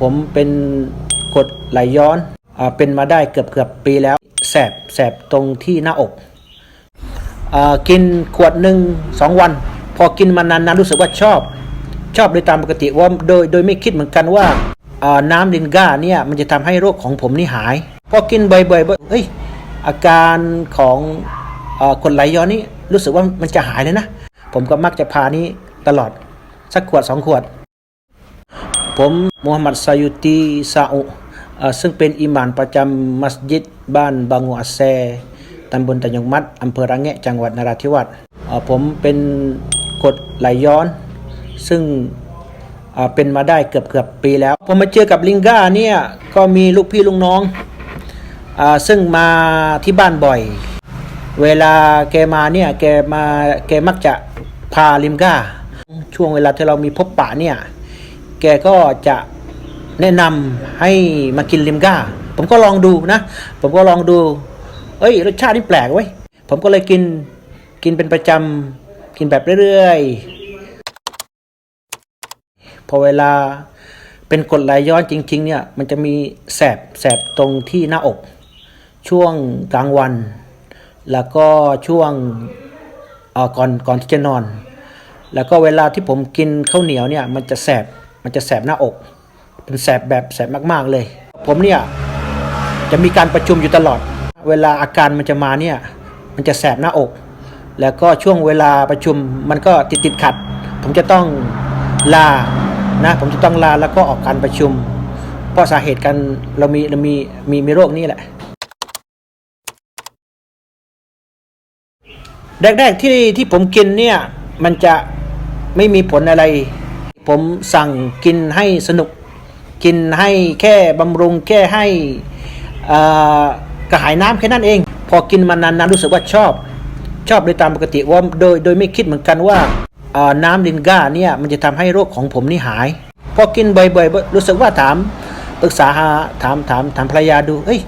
ผมเป็นกดไหลย้อนอเป็นมาได้เกือบเกือบปีแล้ว แสบแสบตรงที่หน้าอกอกินขวดหนึ่งสองวัน พอกินมานานๆรู้สึกว่าชอบ ชอบโดยตามปกติว่าโดยโดยไม่คิดเหมือนกันว่าน้ำลินก้าเนี่ยมันจะทำให้โรคของผมนี่หาย พอกินบ่อยๆเฮ้ยอาการของอากดไหลย้อนนี่รู้สึกว่ามันจะหายเลยนะ ผมก็มักจะพานี้ตลอดสักขวดสองขวด ผมมูฮัมหมัดซายุตีซาอุซึ่งเป็นอิหม่านประจำมัสยิดบ้านบางหัวแซตำบลตะยงมัดอำเภอระแงะจังหวัดนราธิวาสผมเป็นกดไหลย้อน ซึ่งเป็นมาได้เกือบเกือบปีแล้ว ผมมาเจอกับลิงก้าเนี่ย ก็มีลูกพี่ลูกน้องอซึ่งมาที่บ้านบ่อย เวลาแกมาเนี่ยแกมาแกมักจะพาลิมก้า ช่วงเวลาที่เรามีพบปะเนี่ย แกก็จะแนะนำให้มากินลิมก้า ผมก็ลองดูนะ ผมก็ลองดู เอ้ย รสชาตินี่แปลกเว้ย ผมก็เลยกิน กินเป็นประจำกินแบบเรื่อยๆ พอเวลาเป็นกดไหลย้อนจริง ๆ เนี่ย มันจะมีแสบ แสบตรงที่หน้าอก ช่วงกลางวัน แล้วก็ช่วงก่อน ก่อนที่จะนอน แล้วก็เวลาที่ผมกินข้าวเหนียวเนี่ย มันจะแสบ มันจะแสบหน้าอก เป็นแสบแบบแสบมากๆเลย ผมเนี่ยจะมีการประชุมอยู่ตลอด เวลาอาการมันจะมาเนี่ยมันจะแสบหน้าอก แล้วก็ช่วงเวลาประชุมมันก็ติดติดขัด ผมจะต้องลานะผมจะต้องลาแล้วก็ออกการประชุม เพราะสาเหตุกันเรามีเรามีมีมีโรคนี้แหละแรกๆที่ที่ผมกินเนี่ยมันจะไม่มีผลอะไร ผมสั่งกินให้สนุก กินให้แค่บำรุงแค่ให้กระหายน้ำแค่นั้นเอง พอกินมานานๆรู้สึกว่าชอบ ชอบโดยตามปกติว่าโดยโดยไม่คิดเหมือนกันว่าน้ำลินก้าเนี่ยมันจะทำให้โรคของผมนี่หาย พอกินบ่อยๆรู้สึกว่าถามปรึกษาหาถามถามถามภรรยาดูเอ้ย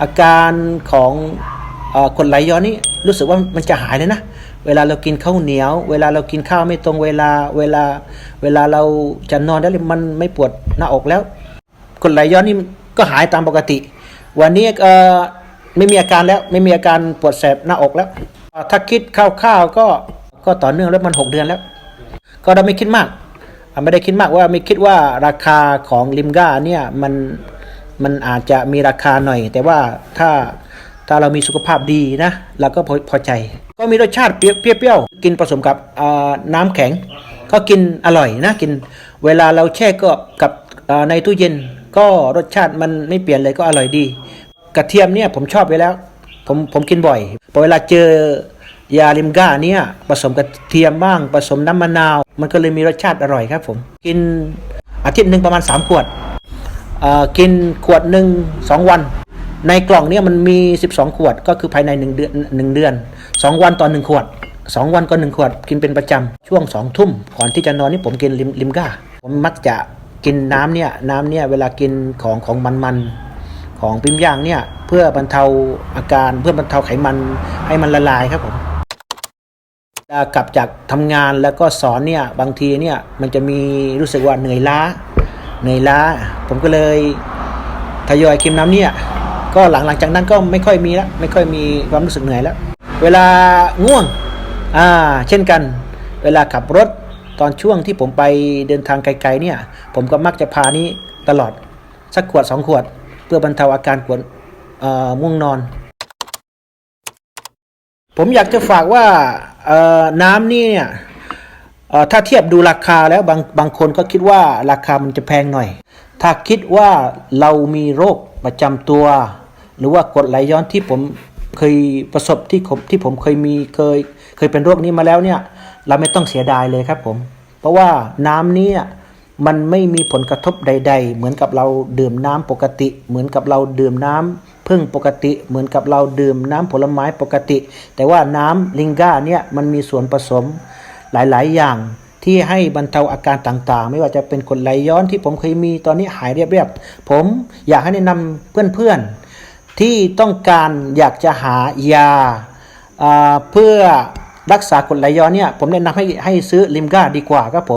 อาการของอ่อกดไหลย้อนนี่รู้สึกว่ามันจะหายเลยนะ เวลาเรากินข้าวเหนียว เวลาเรากินข้าวไม่ตรงเวลา เวลา เวลาเราจะนอนแล้วมันไม่ปวดหน้าอกแล้วกดไหลย้อนนี่ก็หายตามปกติ วันนี้เออไม่มีอาการแล้วไม่มีอาการปวดแสบหน้าอกแล้ว ถ้าคิดคร่าวๆก็ก็ต่อเนื่องแล้วมันหกเดือนแล้ว ก็เราไม่คิดมาก ไม่ได้คิดมากว่าไม่คิดว่าราคาของลิมก้าเนี่ยมันมันอาจจะมีราคาหน่อย แต่ว่าถ้าถ้าเรามีสุขภาพดีนะเราก็พอพอใจ ก็มีรสชาติเปรี้ยวเปรี้ยวๆกินผสมกับน้ำแข็ง ก็กินอร่อยนะกิน เวลาเราแช่ก็กับในตู้เย็น ก็รสชาติมันไม่เปลี่ยนเลยก็อร่อยดี กระเทียมเนี่ยผมชอบไปแล้ว ผมผมกินบ่อยพอเวลาเจอยาลิมก้าเนี่ยผสมกระเทียมบ้างผสมน้ำมะนาว มันก็เลยมีรสชาติอร่อยครับผมกินอาทิตย์หนึ่งประมาณ 3 ขวดกินขวดหนึ่งสองวัน ในกล่องเนี่ยมันมี 12 ขวดก็คือภายใน 1 เดือนหนึ่งเดือน 2 วันต่อ1ขวด 2 วันก็1ขวดกินเป็นประจำช่วง2ทุ่มก่อนที่จะนอนนี่ผมกินลิมลิมก้า ผมมักจะกินน้ำเนี่ยน้ำเนี่ยเวลากินของของมันๆของปิ้มย่างเนี่ยเพื่อบรรเทาอาการเพื่อบรรเทาไขมันให้มันละลายครับผมกลับจากทำงานแล้วก็สอนเนี่ยบางทีเนี่ยมันจะมีรู้สึกว่าเหนื่อยล้าเหนื่อยล้า ผมก็เลยทยอยกินน้ำเนี่ยก็หลังหลังจากนั้นก็ไม่ค่อยมีแล้วไม่ค่อยมีความรู้สึกเหนื่อยแล้ว เวลาง่วงอ่าเช่นกัน เวลาขับรถตอนช่วงที่ผมไปเดินทางไกลๆเนี่ย ผมก็มักจะพานี้ตลอด สักขวดสองขวด เพื่อบรรเทาอาการปวดเอ่อง่วงนอน ผมอยากจะฝากว่าน้ำนี่เนี่ยถ้าเทียบดูราคาแล้วบางบางคนก็คิดว่าราคามันจะแพงหน่อย ถ้าคิดว่าเรามีโรคประจำตัว หรือว่ากดไหลย้อนที่ผม เคยประสบที่ผมที่ผมเคยมีเคยเคยเป็นโรคนี้มาแล้วเนี่ย เราไม่ต้องเสียดายเลยครับผม เพราะว่าน้ำเนี้มันไม่มีผลกระทบใด ๆ เหมือนกับเราดื่มน้ำปกติ เหมือนกับเราดื่มน้ำพึ่งปกติ เหมือนกับเราดื่มน้ำผลไม้ปกติ แต่ว่าน้ำลิงก้าเนี่ยมันมีส่วนผสมหลาย ๆ อย่างที่ให้บรรเทาอาการต่างๆ ไม่ว่าจะเป็นกรดไหลย้อนที่ผมเคยมีตอนนี้หายเรียบๆผมอยากให้แนะนำเพื่อนๆ ที่ต้องการอยากจะหายาเพื่อรักษากรดไหลย้อนเนี่ยผมแนะนำให้ให้ซื้อลิมก้าดีกว่าครับผม